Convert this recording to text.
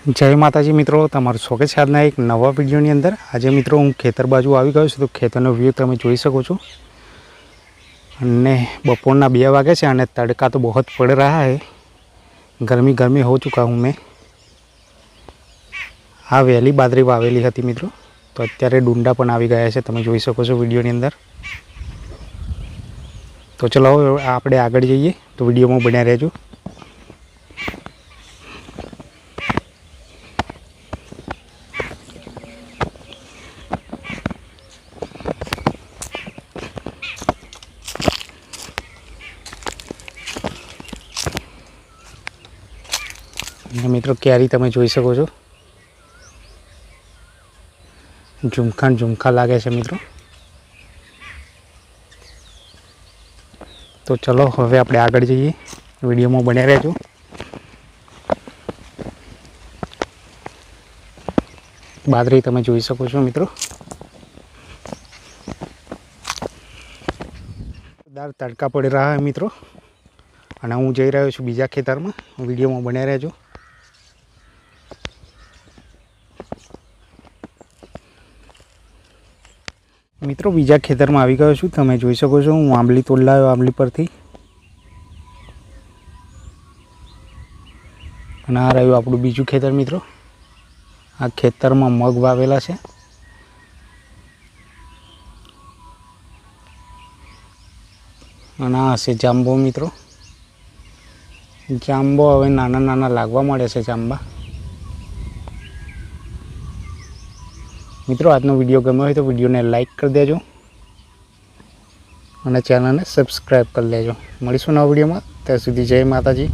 જય માતાજી મિત્રો, તમારું સ્વાગત છે આજના એક નવા વિડીયોની અંદર. આજે મિત્રો હું ખેતર બાજુ આવી ગયો છું, તો ખેતરનો વ્યૂ તમે જોઈ શકો છો. અને બપોરના બે વાગે છે અને તડકા તો બહુ પડ રહ્યા હે ગરમી ગરમી હો ચૂકા હું મેં. આ વહેલી બાદરી વાવેલી હતી મિત્રો, તો અત્યારે ડુંડા પણ આવી ગયા છે, તમે જોઈ શકો છો વિડીયોની અંદર. તો ચલો આપણે આગળ જઈએ, તો વિડીયોમાં બન્યા રહેજો. અને મિત્રો, કેરી તમે જોઈ શકો છો. ઝુમખાન ઝુમખા લાગે છે, મિત્રો. તો ચલો, હવે આપણે આગળ જઈએ. વિડીયોમાં બન્યા રહેજો. બાદરી તમે જોઈ શકો છો, મિત્રો. જોરદાર તડકા પડી રહ્યા મિત્રો. અને હું જઈ રહ્યો છું બીજા ખેતરમાં. વિડીયોમાં બન્યા રહેજો. મિત્રો, બીજા ખેતરમાં આવી ગયો છું. તમે જોઈ શકો છો, હું આંબલી તોડ લાવ્યો આંબલી પરથી. અને આ રહ્યું આપણું બીજું ખેતર, મિત્રો. આ ખેતરમાં મગ વાવેલા છે. અને આ હશે જાંબો, મિત્રો. જાંબો હવે નાના નાના લાગવા મળે છે જાંબા. મિત્રો, આજનો વીડિયો ગમ્યો હોય તો વિડીયોને લાઇક કરી દેજો અને ચેનલને સબસ્ક્રાઈબ કરી લેજો. મળીશું નવા વિડીયોમાં. ત્યાં સુધી જય માતાજી.